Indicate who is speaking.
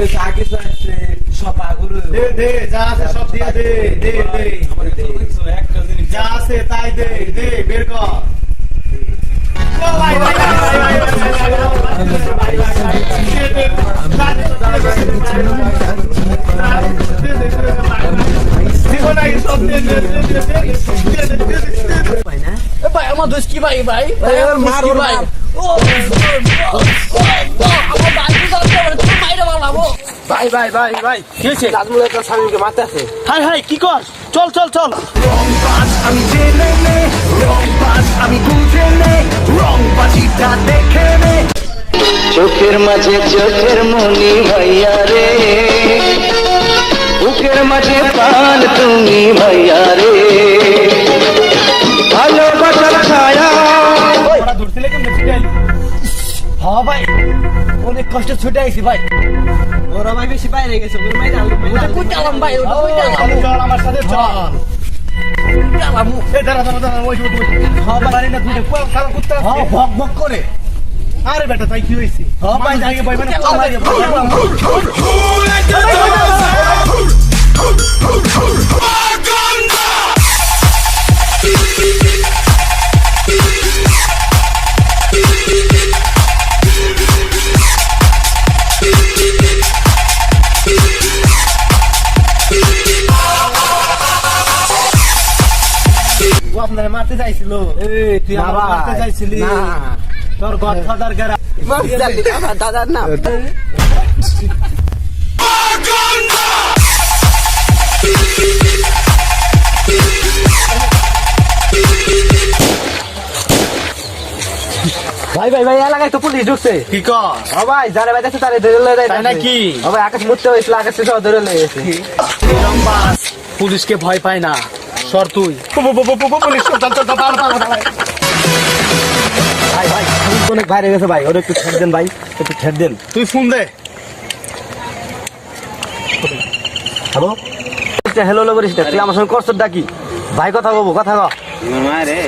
Speaker 1: দে যা কিছু আছে সব আগুরু
Speaker 2: দে দে যা আছে সব দিয়ে দে দে দে যা আছে তাই দে দে বের কর ভাই
Speaker 3: আমার দোষ কি ভাই ভাই
Speaker 1: মার
Speaker 3: ভাই ও আমার বাইক
Speaker 1: ভাই ভাই ভাই ভাই
Speaker 2: কি হয়েছে?
Speaker 1: নাজমুল একটা স্বামীকে মারতে
Speaker 2: হাই হাই কি কর? চল চল চল।
Speaker 4: আমি জেনে নে রং বাজ আমি বুঝে নে রং বাজিটা দেখে নে। চোখের মাঝে চোখের মনি ভাইয়া রে বুকের মাঝে পান তুমি ভাইয়া রে।
Speaker 3: অনেক কষ্ট ছুটে আইছি ভাই
Speaker 1: ওরা ভাই বেশি বাইরে গেছে ওর মাইরে আলু
Speaker 3: ওটা কই গেলাম ভাই ওটা কই গেলাম
Speaker 2: চল আমার সাথে চল
Speaker 3: গেলাম
Speaker 2: এই দাঁড়া দাঁড়া দাঁড়া ওই ওই হ্যাঁ ভাই না তুই কাল কুত্তা
Speaker 3: হ্যাঁ ভক ভক করে
Speaker 2: আরে বেটা তাই কি হইছে
Speaker 3: হ্যাঁ ভাই
Speaker 2: ভাই মানে ও আপনারে মারতে চাইছিল।
Speaker 1: এই তুই
Speaker 2: না
Speaker 1: আমার
Speaker 2: মারতে চাইছিলি।
Speaker 1: না।
Speaker 2: তোর গডফাদার কারা
Speaker 1: আমার দাদার নাম। ভাই ভাই ভাই এলাকায় তো পুলিশ ঢুকছে।
Speaker 2: কি কর?
Speaker 1: ও ভাই যারা বাইতেছে তারে ধরে লয়ে যায়
Speaker 2: তাই নাকি?
Speaker 1: ও ভাই আকাশ মুততে হয়েছিল আকাশে সব ধরে লয়ে গেছে।
Speaker 2: রংবাজ পুলিশকে ভয় পায় না। সর তুই। পুলিশ চল চল চল।
Speaker 1: ভাই ভাই অনেক বাইরে গেছে ভাই ওর একটু ছেড় দেন ভাই একটু ছেড় দেন।
Speaker 2: তুই ফোন দে।
Speaker 1: হ্যালো? হ্যালো হ্যালো করিস তুই আমার সঙ্গে করছর ডাকি ভাই কথা বলব কথা কো।
Speaker 5: মারে।